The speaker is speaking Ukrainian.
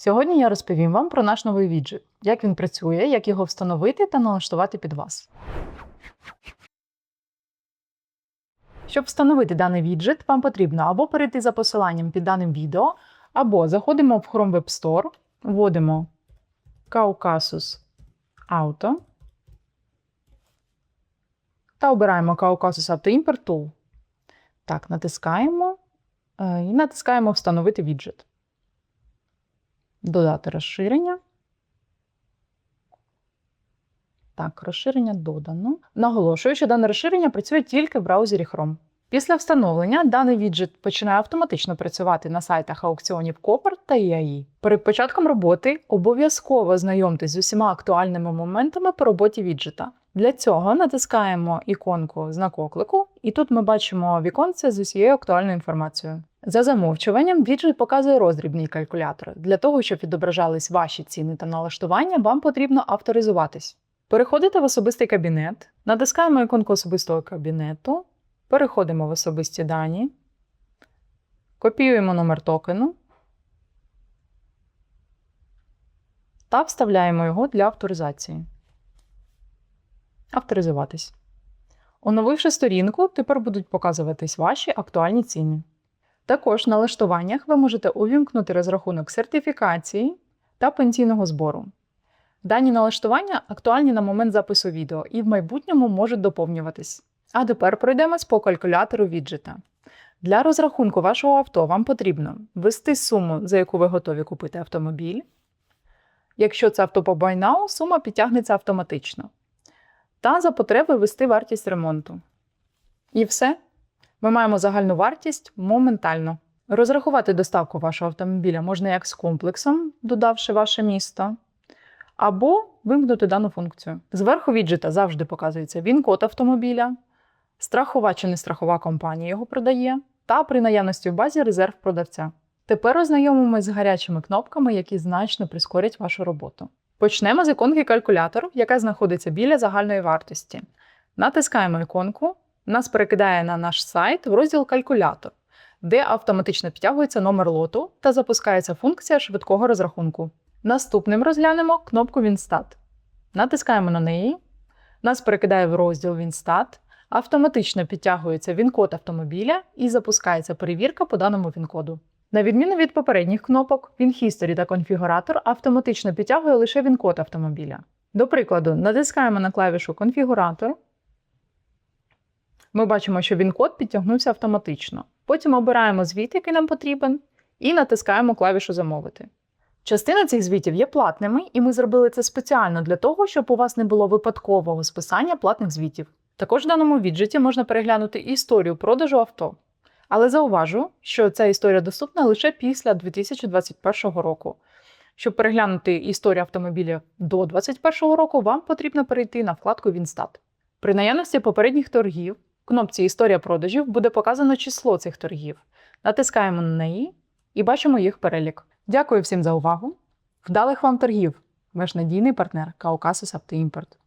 Сьогодні я розповім вам про наш новий віджит, як він працює, як його встановити та налаштувати під вас. Щоб встановити даний віджит, вам потрібно або перейти за посиланням під даним відео, або заходимо в Chrome Web Store, вводимо Caucasus Auto та обираємо Caucasus Auto Import Tool. Так, натискаємо е, і натискаємо Встановити віджит. Додати розширення. Так, розширення додано. Наголошую, що дане розширення працює тільки в браузері Chrome. Після встановлення даний віджит починає автоматично працювати на сайтах аукціонів Copper та EAE. Перед початком роботи обов'язково знайомтесь з усіма актуальними моментами по роботі віджита. Для цього натискаємо іконку знак оклику, і тут ми бачимо віконце з усією актуальною інформацією. За замовчуванням, віджит показує роздрібний калькулятор. Для того, щоб відображались ваші ціни та налаштування, вам потрібно авторизуватись. Переходите в особистий кабінет, натискаємо іконку особистого кабінету, переходимо в особисті дані, копіюємо номер токену та вставляємо його для авторизації. Авторизуватись. Оновивши сторінку, тепер будуть показуватись ваші актуальні ціни. Також в налаштуваннях ви можете увімкнути розрахунок сертифікації та пенсійного збору. Дані налаштування актуальні на момент запису відео і в майбутньому можуть доповнюватись. А тепер пройдемось по калькулятору віджита. Для розрахунку вашого авто вам потрібно ввести суму, за яку ви готові купити автомобіль. Якщо це авто по Now, сума підтягнеться автоматично. Та за потреби ввести вартість ремонту. І все. Ми маємо загальну вартість моментально. Розрахувати доставку вашого автомобіля можна як з комплексом, додавши ваше місто, або вимкнути дану функцію. Зверху віджита завжди показується він-код автомобіля, страхова чи нестрахова компанія його продає, та при наявності в базі резерв продавця. Тепер ознайомимося з гарячими кнопками, які значно прискорять вашу роботу. Почнемо з іконки калькулятор, яка знаходиться біля загальної вартості. Натискаємо іконку, нас перекидає на наш сайт в розділ Калькулятор, де автоматично підтягується номер лоту та запускається функція швидкого розрахунку. Наступним розглянемо кнопку Вінстат. Натискаємо на неї. Нас перекидає в розділ Вінстат, автоматично підтягується він-код автомобіля і запускається перевірка по даному він-коду. На відміну від попередніх кнопок, WinHistory та конфігуратор автоматично підтягує лише він-код автомобіля. До прикладу, натискаємо на клавішу Конфігуратор. Ми бачимо, що він-код підтягнувся автоматично. Потім обираємо звіт, який нам потрібен, і натискаємо клавішу Замовити. Частина цих звітів є платними, і ми зробили це спеціально для того, щоб у вас не було випадкового списання платних звітів. Також в даному віджиті можна переглянути історію продажу авто. Але зауважу, що ця історія доступна лише після 2021 року. Щоб переглянути історію автомобіля до 2021 року, вам потрібно перейти на вкладку Вінстат. При наявності попередніх торгів кнопці Історія продажів буде показано число цих торгів. Натискаємо на неї і бачимо їх перелік. Дякую всім за увагу! Вдалих вам торгів! Ваш надійний партнер Caucasus Автоімпорт.